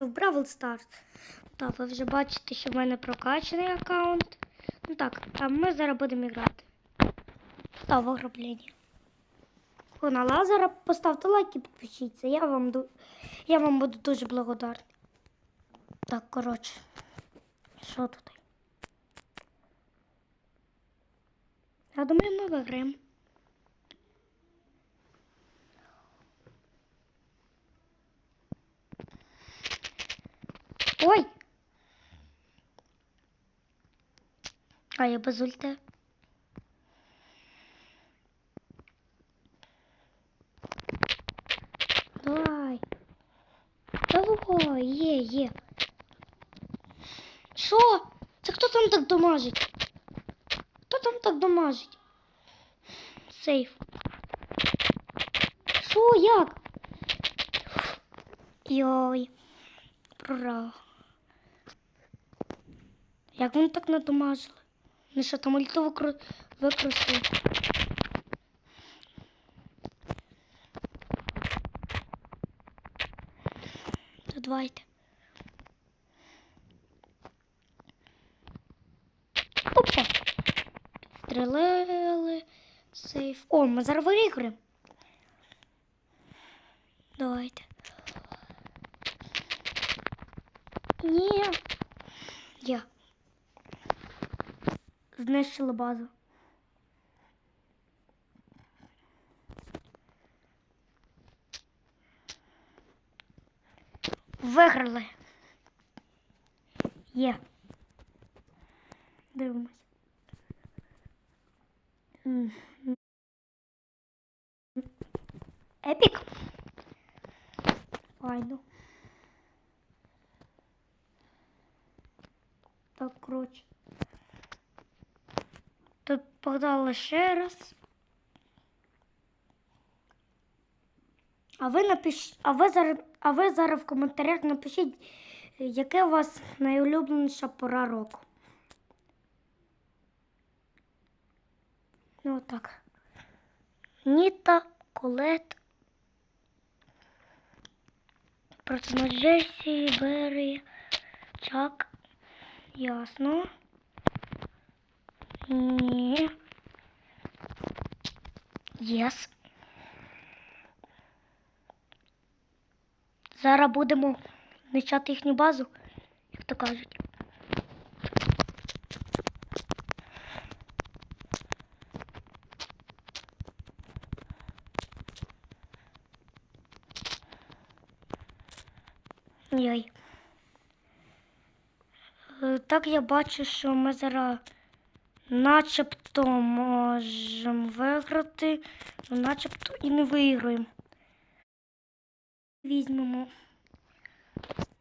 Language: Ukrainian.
в Бравл Старс. Так, ви вже бачите, що в мене прокачаний аккаунт. Ну так, а ми зараз будемо грати. Та в ограблення. На лазера поставте лайк і підпишіться. Я вам, я вам буду дуже благодарний. Так, коротше. Що тут? Я думаю, ми виграємо. Ой! А я без ульти. Давай. Давай, є, є. Що? Це хто там так домажить? Хто там так домажить? Сейф. Що, як? Йой. Прорав. Як вони так надомажили? Ну що, там ульту викру... викрутили? То давайте. Опа. Підстрелили. Сейф. О, ми зараз виграємо. Давайте. Ні. Я. Знищила базу. Виграли. Є. Дивимось. Епік. Файно. Так, коротше. Тут погнали ще раз. А ви напиш... а ви зараз, а ви зараз в коментарях напишіть, яке у вас найулюбленіша пора року. Ну так. Ніта, Колет. Просто Джесі, Бері, Чак. Ясно. Ні. Єс. Зараз будемо нищати їхню базу, як то кажуть. Йой. Е, Так я бачу, що ми зараз начебто можемо виграти, ну начебто і не виграємо. Візьмемо